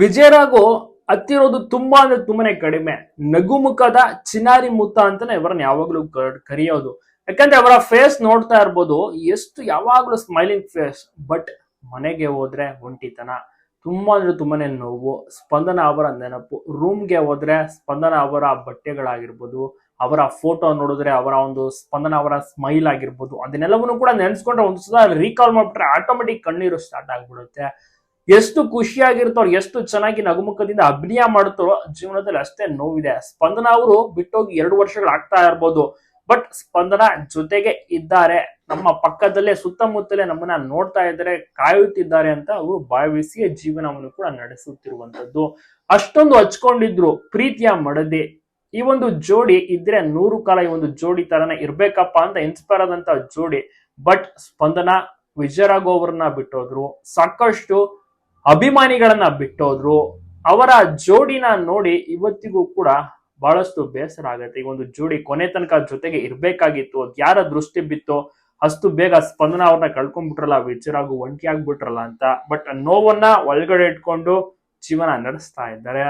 ವಿಜಯರಾಘು ಹತ್ತಿರೋದು ತುಂಬಾ ಅಂದ್ರೆ ತುಂಬಾನೇ ಕಡಿಮೆ. ನಗುಮುಖದ ಚಿನಾರಿ ಮುತ್ತ ಅಂತಾನೆ ಇವರನ್ನ ಯಾವಾಗ್ಲೂ ಕರೆಯೋದು. ಯಾಕಂದ್ರೆ ಅವರ ಫೇಸ್ ನೋಡ್ತಾ ಇರ್ಬೋದು, ಎಷ್ಟು ಯಾವಾಗ್ಲೂ ಸ್ಮೈಲಿಂಗ್ ಫೇಸ್ ಬಟ್ ಮನೆಗೆ ಹೋದ್ರೆ ಒಂಟಿತನ. ತುಂಬಾ ಅಂದ್ರೆ ತುಂಬಾನೇ ನೋವು, ಸ್ಪಂದನ ಅವರ ನೆನಪು. ರೂಮ್ಗೆ ಹೋದ್ರೆ ಸ್ಪಂದನ ಅವರ ಬಟ್ಟೆಗಳಾಗಿರ್ಬೋದು, ಅವರ ಫೋಟೋ ನೋಡಿದ್ರೆ ಅವರ ಒಂದು ಸ್ಪಂದನ ಅವರ ಸ್ಮೈಲ್ ಆಗಿರ್ಬೋದು, ಅದನ್ನೆಲ್ಲವನ್ನು ಕೂಡ ನೆನ್ಸ್ಕೊಂಡ್ರೆ ಒಂದು ಸಲ ರೀಕಾಲ್ ಮಾಡ್ಬಿಟ್ರೆ ಆಟೋಮೆಟಿಕ್ ಕಣ್ಣೀರು ಸ್ಟಾರ್ಟ್ ಆಗ್ಬಿಡುತ್ತೆ. ಎಷ್ಟು ಖುಷಿಯಾಗಿರ್ತಾರೋ, ಎಷ್ಟು ಚೆನ್ನಾಗಿ ನಗುಮುಖದಿಂದ ಅಭಿನಯ ಮಾಡ್ತಾರೋ ಜೀವನದಲ್ಲಿ ಅಷ್ಟೇ ನೋವಿದೆ. ಸ್ಪಂದನ ಅವರು ಬಿಟ್ಟೋಗಿ ಎರಡು ವರ್ಷಗಳು ಆಗ್ತಾ ಇರ್ಬೋದು. ಬಟ್ ಸ್ಪಂದನ ಜೊತೆಗೆ ಇದ್ದಾರೆ. ನಮ್ಮ ಪಕ್ಕದಲ್ಲೇ, ಸುತ್ತಮುತ್ತಲೇ ನಮ್ಮನ್ನ ನೋಡ್ತಾ ಇದ್ದಾರೆ, ಕಾಯುತ್ತಿದ್ದಾರೆ ಅಂತ ಅವರು ಭಾವಿಸಿ ಜೀವನವನ್ನು ಕೂಡ ನಡೆಸುತ್ತಿರುವಂತದ್ದು ಅಷ್ಟೊಂದು ಹಚ್ಕೊಂಡಿದ್ರು ಪ್ರೀತಿಯ ಮಡದೆ. ಈ ಒಂದು ಜೋಡಿ ಇದ್ರೆ ನೂರು ಕಾಲ ಈ ಒಂದು ಜೋಡಿ ತರನೇ ಇರ್ಬೇಕಪ್ಪ ಅಂತ ಇನ್ಸ್ಪೈರ್ ಆದಂತ ಜೋಡಿ. ಬಟ್ ಸ್ಪಂದನ ವಿಜಯರಾಘವ್ ಅವ್ರನ್ನ ಬಿಟ್ಟೋದ್ರು. ಸಾಕಷ್ಟು ಅಭಿಮಾನಿಗಳನ್ನ ಬಿಟ್ಟೋದ್ರು, ಅವರ ಜೋಡಿನ ನೋಡಿ ಇವತ್ತಿಗೂ ಕೂಡ ಬಹಳಷ್ಟು ಬೇಸರ ಆಗತ್ತೆ. ಈ ಒಂದು ಜೋಡಿ ಕೊನೆ ತನಕ ಜೊತೆಗೆ ಇರ್ಬೇಕಾಗಿತ್ತು, ಅದ್ ಯಾರ ದೃಷ್ಟಿ ಬಿತ್ತೋ ಅಷ್ಟು ಬೇಗ ಸ್ಪಂದನ ಅವ್ರನ್ನ ಕಳ್ಕೊಂಡ್ಬಿಟ್ರಲ್ಲ ವಿಚಾರಾಗು ಒಂಟಿ ಆಗ್ಬಿಟ್ರಲ್ಲ ಅಂತ. ಬಟ್ ನೋವನ್ನ ಒಳಗಡೆ ಇಟ್ಕೊಂಡು ಜೀವನ ನಡೆಸ್ತಾ ಇದ್ದಾರೆ.